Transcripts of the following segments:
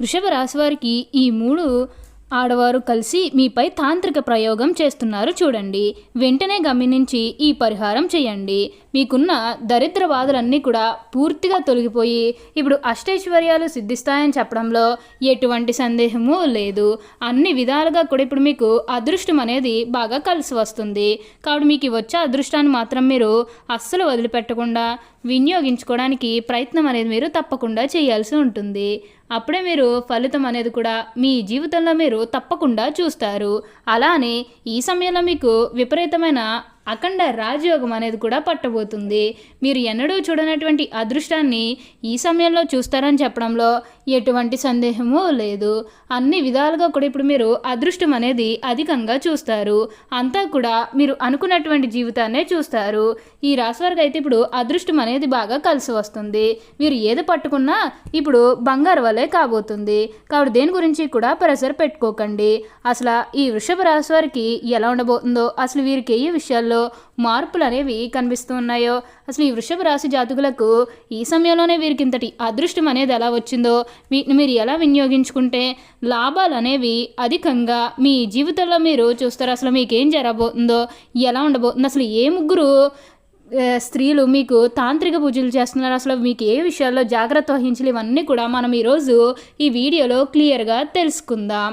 వృషభ రాశి వారికి ఈ మూడు ఆడవారు కలిసి మీపై తాంత్రిక ప్రయోగం చేస్తున్నారు చూడండి. వెంటనే గమనించి ఈ పరిహారం చేయండి. మీకున్న దరిద్ర బాధలన్నీ కూడా పూర్తిగా తొలగిపోయి ఇప్పుడు అష్టైశ్వర్యాలు సిద్ధిస్తాయని చెప్పడంలో ఎటువంటి సందేహము లేదు. అన్ని విధాలుగా కూడా ఇప్పుడు మీకు అదృష్టం అనేది బాగా కలిసి వస్తుంది. కాబట్టి మీకు వచ్చే అదృష్టాన్ని మాత్రం మీరు అస్సలు వదిలిపెట్టకుండా వినియోగించుకోవడానికి ప్రయత్నం అనేది మీరు తప్పకుండా చేయాల్సి ఉంటుంది. అప్పుడే మీరు ఫలితం అనేది కూడా మీ జీవితంలో మీరు తప్పకుండా చూస్తారు. అలానే ఈ సమయంలో మీకు విపరీతమైన అఖండ రాజయోగం అనేది కూడా పట్టబోతుంది. మీరు ఎన్నడూ చూడనటువంటి అదృష్టాన్ని ఈ సమయంలో చూస్తారని చెప్పడంలో ఎటువంటి సందేహము లేదు. అన్ని విధాలుగా కూడా ఇప్పుడు మీరు అదృష్టం అనేది అధికంగా చూస్తారు. అంతా కూడా మీరు అనుకున్నటువంటి జీవితాన్నే చూస్తారు. ఈ రాశి వారికి అయితే ఇప్పుడు అదృష్టం అనేది బాగా కలిసి వస్తుంది. మీరు ఏది పట్టుకున్నా ఇప్పుడు బంగారు వలె కాబోతుంది. కాబట్టి దేని గురించి కూడా ప్రెషర్ పెట్టుకోకండి. అసలు ఈ వృషభ రాశి వారికి ఎలా ఉండబోతుందో అసలు వీరికి ఏ విషయాలు విషయాల్లో మార్పులు అనేవి కనిపిస్తూ ఉన్నాయో? అసలు ఈ వృషభ రాశి జాతకులకు ఈ సమయంలోనే వీరికి ఇంతటి అదృష్టం అనేది ఎలా వచ్చిందో? వీటిని మీరు ఎలా వినియోగించుకుంటే లాభాలు అనేవి అధికంగా మీ జీవితంలో మీరు చూస్తారు. అసలు మీకు ఏం జరగబోతుందో? ఎలా ఉండబోతుంది? అసలు ఏ ముగ్గురు స్త్రీలు మీకు తాంత్రిక పూజలు చేస్తున్నారు? అసలు మీకు ఏ విషయాల్లో జాగ్రత్త వహించాలి? ఇవన్నీ కూడా మనం ఈరోజు ఈ వీడియోలో క్లియర్గా తెలుసుకుందాం.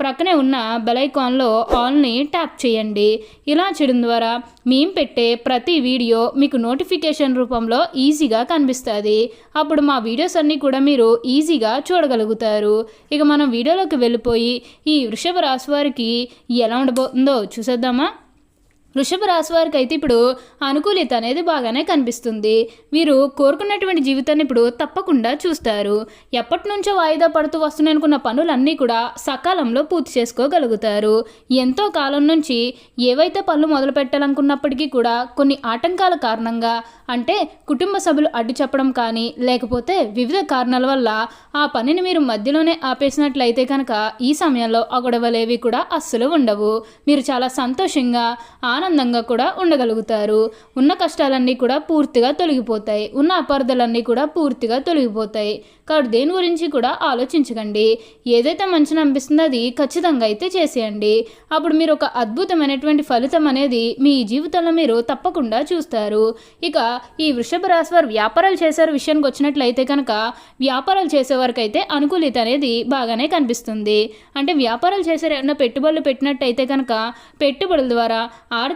ప్రక్కనే ఉన్న బెలైకాన్లో ఆల్ని ట్యాప్ చేయండి. ఇలా చేయడం ద్వారా మేము పెట్టే ప్రతి వీడియో మీకు నోటిఫికేషన్ రూపంలో ఈజీగా కనిపిస్తుంది. అప్పుడు మా వీడియోస్ అన్నీ కూడా మీరు ఈజీగా చూడగలుగుతారు. ఇక మనం వీడియోలోకి వెళ్ళిపోయి ఈ వృషభ రాశి వారికి ఎలా ఉండబోతుందో చూసేద్దామా? వృషభ రాశి వారికి అయితే ఇప్పుడు అనుకూలిత అనేది బాగానే కనిపిస్తుంది. వీరు కోరుకున్నటువంటి జీవితాన్ని ఇప్పుడు తప్పకుండా చూస్తారు. ఎప్పటి నుంచో వాయిదా పడుతూ వస్తున్నాయి అనుకున్న పనులన్నీ కూడా సకాలంలో పూర్తి చేసుకోగలుగుతారు. ఎంతో కాలం నుంచి ఏవైతే పనులు మొదలు పెట్టాలనుకున్నప్పటికీ కూడా కొన్ని ఆటంకాల కారణంగా అంటే కుటుంబ సభ్యులు అడ్డు చెప్పడం కానీ లేకపోతే వివిధ కారణాల వల్ల ఆ పనిని మీరు మధ్యలోనే ఆపేసినట్లయితే కనుక ఈ సమయంలో ఆ గొడవలేవి కూడా అస్సలు ఉండవు. మీరు చాలా సంతోషంగా ఆనందంగా కూడా ఉండగలుగుతారు. ఉన్న కష్టాలన్నీ కూడా పూర్తిగా తొలగిపోతాయి. ఉన్న అపార్థాలన్నీ కూడా పూర్తిగా తొలగిపోతాయి. కాబట్టి దేని గురించి కూడా ఆలోచించకండి. ఏదైతే మంచిని అనిపిస్తుందో అది ఖచ్చితంగా అయితే చేసేయండి. అప్పుడు మీరు ఒక అద్భుతమైనటువంటి ఫలితం అనేది మీ జీవితంలో మీరు తప్పకుండా చూస్తారు. ఇక ఈ వృషభ రాశి వారు వ్యాపారాలు చేసే విషయానికి వచ్చినట్లయితే కనుక వ్యాపారాలు చేసేవారికి అయితే అనుకూలిత అనేది బాగానే కనిపిస్తుంది. అంటే వ్యాపారాలు చేసే ఏమైనా పెట్టుబడులు పెట్టినట్టయితే కనుక పెట్టుబడుల ద్వారా ఆర్థిక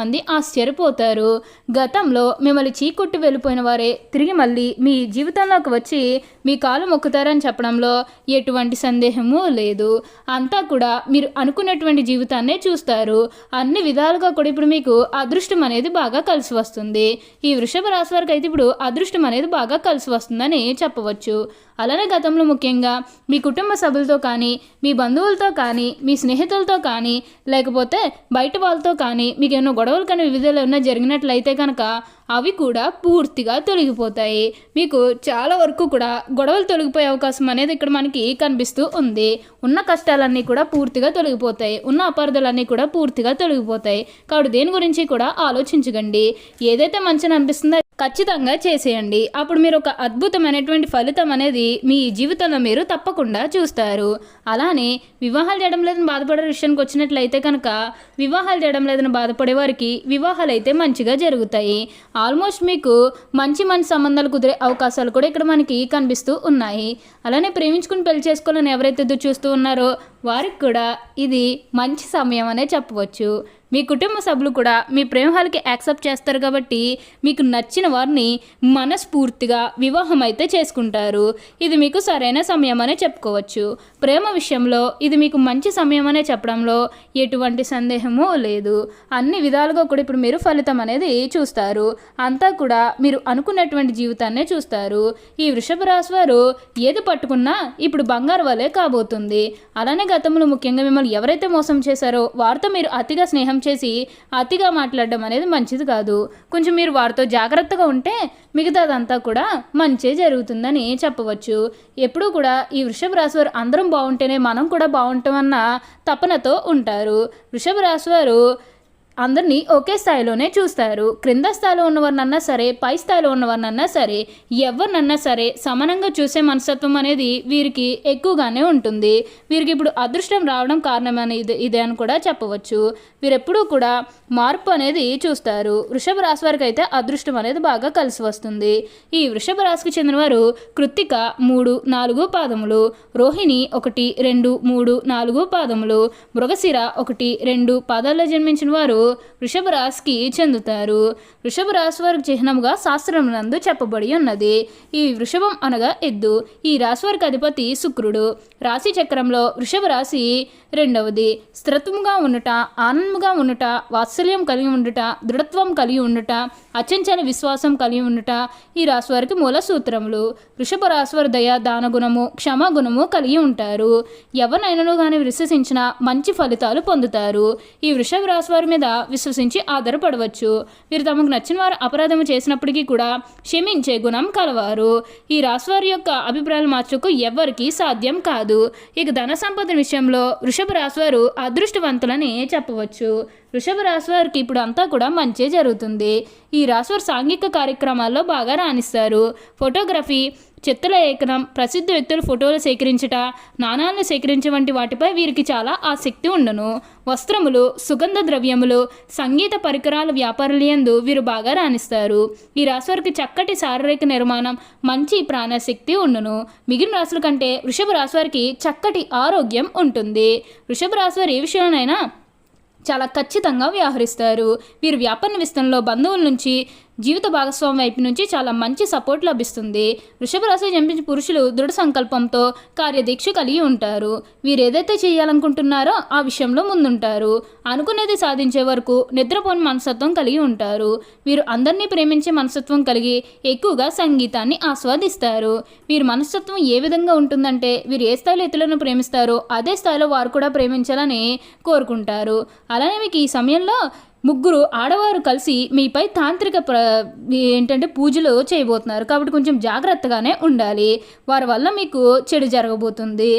చాలామంది ఆశ్చర్యపోతారు. గతంలో మిమ్మల్ని చీకొట్టి వెళ్ళిపోయిన వారే తిరిగి మళ్ళీ మీ జీవితంలోకి వచ్చి మీ కాలు మొక్కుతారని చెప్పడంలో ఎటువంటి సందేహము లేదు. అంతా కూడా మీరు అనుకున్నటువంటి జీవితాన్నే చూస్తారు. అన్ని విధాలుగా కూడా ఇప్పుడు మీకు అదృష్టం అనేది బాగా కలిసి వస్తుంది. ఈ వృషభ రాశి వారికి అయితే ఇప్పుడు అదృష్టం అనేది బాగా కలిసి వస్తుందని చెప్పవచ్చు. అలానే గతంలో ముఖ్యంగా మీ కుటుంబ సభ్యులతో కానీ మీ బంధువులతో కానీ మీ స్నేహితులతో కానీ లేకపోతే బయట వాళ్ళతో కానీ మీకు ఏమైనా గొడవలు కానీ వివిధలు జరిగినట్లయితే కనుక అవి కూడా పూర్తిగా తొలగిపోతాయి. మీకు చాలా వరకు కూడా గొడవలు తొలగిపోయే అవకాశం అనేది ఇక్కడ మనకి కనిపిస్తూ ఉంది. ఉన్న కష్టాలన్నీ కూడా పూర్తిగా తొలగిపోతాయి. ఉన్న అపార్థాలన్నీ కూడా పూర్తిగా తొలగిపోతాయి. కాబట్టి దేని గురించి కూడా ఆలోచించకండి. ఏదైతే మంచిని అనిపిస్తుందో ఖచ్చితంగా చేసేయండి. అప్పుడు మీరు ఒక అద్భుతమైనటువంటి ఫలితం అనేది మీ జీవితంలో మీరు తప్పకుండా చూస్తారు. అలానే వివాహాలు చేయడం లేదని బాధపడే విషయానికి వచ్చినట్లయితే కనుక వివాహాలు చేయడం లేదని బాధపడే వారికి వివాహాలు అయితే మంచిగా జరుగుతాయి. ఆల్మోస్ట్ మీకు మంచి మంచి సంబంధాలు కుదిరే అవకాశాలు కూడా ఇక్కడ మనకి కనిపిస్తూ ఉన్నాయి. అలానే ప్రేమించుకుని పెళ్ళి చేసుకోవాలని ఎవరైతే ఎదురు చూస్తూ ఉన్నారో వారికి కూడా ఇది మంచి సమయం అనే చెప్పవచ్చు. మీ కుటుంబ సభ్యులు కూడా మీ ప్రేమహాలకి యాక్సెప్ట్ చేస్తారు కాబట్టి మీకు నచ్చిన వారిని మనస్ఫూర్తిగా వివాహం అయితే చేసుకుంటారు. ఇది మీకు సరైన సమయం అనే చెప్పుకోవచ్చు. ప్రేమ విషయంలో ఇది మీకు మంచి సమయం అనే చెప్పడంలో ఎటువంటి సందేహము లేదు. అన్ని విధాలుగా కూడా ఇప్పుడు మీరు ఫలితం అనేది చూస్తారు. అంతా కూడా మీరు అనుకున్నటువంటి జీవితాన్నే చూస్తారు. ఈ వృషభ రాశి వారు ఏది పట్టుకున్నా ఇప్పుడు బంగారు వలే కాబోతుంది. అలానే గతంలో ముఖ్యంగా మిమ్మల్ని ఎవరైతే మోసం చేశారో వారితో మీరు అతిగా స్నేహం చేసి అతిగా మాట్లాడడం అనేది మంచిది కాదు. కొంచెం మీరు వారితో జాగ్రత్తగా ఉంటే మిగతాదంతా కూడా మంచే జరుగుతుందని చెప్పవచ్చు. ఎప్పుడూ కూడా ఈ వృషభ రాశి వారు అందరం బాగుంటేనే మనం కూడా బాగుంటామన్న తపనతో ఉంటారు. వృషభ రాశి వారు అందరినీ ఒకే స్థాయిలోనే చూస్తారు. క్రింద స్థాయిలో ఉన్నవారినన్నా సరే పై స్థాయిలో ఉన్నవారినన్నా సరే ఎవరినన్నా సరే సమానంగా చూసే మనస్తత్వం అనేది వీరికి ఎక్కువగానే ఉంటుంది. వీరికి ఇప్పుడు అదృష్టం రావడం కారణం ఇది ఇదే అని కూడా చెప్పవచ్చు. వీరెప్పుడూ కూడా మార్పు అనేది చూస్తారు. వృషభ రాశి వారికి అయితే అదృష్టం అనేది బాగా కలిసి వస్తుంది. ఈ వృషభ రాశికి చెందినవారు కృత్తిక మూడు నాలుగు పాదములు రోహిణి ఒకటి రెండు మూడు నాలుగు పాదములు మృగశిర ఒకటి రెండు పాదాల్లో జన్మించిన వారు వృషభ రాశికి చెందుతారు. వృషభ రాశి వారికి చిహ్నముగా శాస్త్రమునందు చెప్పబడి ఉన్నది. ఈ వృషభం అనగా ఎద్దు. ఈ రాశి వారికి అధిపతి శుక్రుడు. రాశి చక్రంలో వృషభ రాశి రెండవది స్థిరత్వముగా ఉండుట ఆనందముగా ఉండుట వాత్సల్యం కలిగి ఉండుట దృఢత్వం కలిగి ఉండుట అచంచల విశ్వాసం కలిగి ఉండుట ఈ రాశివారికి మూల సూత్రములు. వృషభ రాశివారి దయ దాన గుణము క్షమా గుణము కలిగి ఉంటారు. ఎవరినైనాను కానీ విశ్వసించిన మంచి ఫలితాలు పొందుతారు. ఈ వృషభ రాశివారి మీద విశ్వసించి ఆధారపడవచ్చు. వీరు తమకు నచ్చిన వారు అపరాధము చేసినప్పటికీ కూడా క్షమించే గుణం కలవారు. ఈ రాశివారి యొక్క అభిప్రాయాలు మార్చుకు ఎవరికీ సాధ్యం కాదు. ఇక ధన సంపద విషయంలో వృష వృషభ రాశివారు అదృష్టవంతులని చెప్పవచ్చు. వృషభ రాశివారికి ఇప్పుడు అంతా కూడా మంచి జరుగుతుంది. ఈ రాశివారు సాంఘిక కార్యక్రమాల్లో బాగా రాణిస్తారు. ఫోటోగ్రఫీ చిత్రలేఖనం ప్రసిద్ధ వ్యక్తుల ఫోటోలు సేకరించుట నాణాలను సేకరించే వంటి వాటిపై వీరికి చాలా ఆసక్తి ఉండను. వస్త్రములు సుగంధ ద్రవ్యములు సంగీత పరికరాల వ్యాపారులందు వీరు బాగా రాణిస్తారు. ఈ రాశి వారికి చక్కటి శారీరక నిర్మాణం మంచి ప్రాణశక్తి ఉండును. మిగిలిన రాశుల కంటే వృషభ రాశి వారికి చక్కటి ఆరోగ్యం ఉంటుంది. వృషభ రాశి వారు ఏ విషయంలోనైనా చాలా ఖచ్చితంగా వ్యవహరిస్తారు. వీరు వ్యాపార విస్తరణలో బంధువుల నుంచి జీవిత భాగస్వామి వైపు నుంచి చాలా మంచి సపోర్ట్ లభిస్తుంది. వృషభ రాశి జంపించిన పురుషులు దృఢ సంకల్పంతో కార్యదీక్ష కలిగి ఉంటారు. వీరు ఏదైతే చేయాలనుకుంటున్నారో ఆ విషయంలో ముందుంటారు. అనుకునేది సాధించే వరకు నిద్రపోని మనస్తత్వం కలిగి ఉంటారు. వీరు అందరినీ ప్రేమించే మనస్తత్వం కలిగి ఎక్కువగా సంగీతాన్ని ఆస్వాదిస్తారు. వీరి మనస్తత్వం ఏ విధంగా ఉంటుందంటే వీరు ఏ స్థాయిలో ఇతరులను ప్రేమిస్తారో అదే స్థాయిలో వారు కూడా ప్రేమించాలని కోరుకుంటారు. అలానే మీకు ఈ సమయంలో ముగ్గురు ఆడవారు కలిసి మీపై తాంత్రిక ప్ర ఏంటంటే పూజలు చేయబోతున్నారు. కాబట్టి కొంచెం జాగ్రత్తగానే ఉండాలి. వారి వల్ల మీకు చెడు జరగబోతుంది.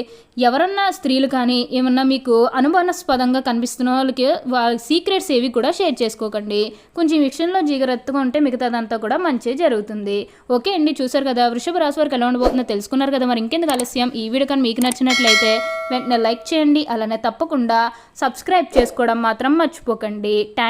ఎవరన్నా స్త్రీలు కానీ ఏమన్నా మీకు అనుమానాస్పదంగా కనిపిస్తున్న వాళ్ళకి వాళ్ళ సీక్రెట్స్ ఏవి కూడా షేర్ చేసుకోకండి. కొంచెం విషయంలో జాగ్రత్తగా ఉంటే మిగతాదంతా కూడా మంచి జరుగుతుంది. ఓకే అండి చూసారు కదా వృషభ రాశి వారికి ఎలా ఉండబోతుందో తెలుసుకున్నారు కదా. మరి ఇంకెందుకు ఆలస్యం? ఈ వీడియో కానీ మీకు నచ్చినట్లయితే వెంటనే లైక్ చేయండి. అలానే తప్పకుండా సబ్స్క్రైబ్ చేసుకోవడం మాత్రం మర్చిపోకండి. Thank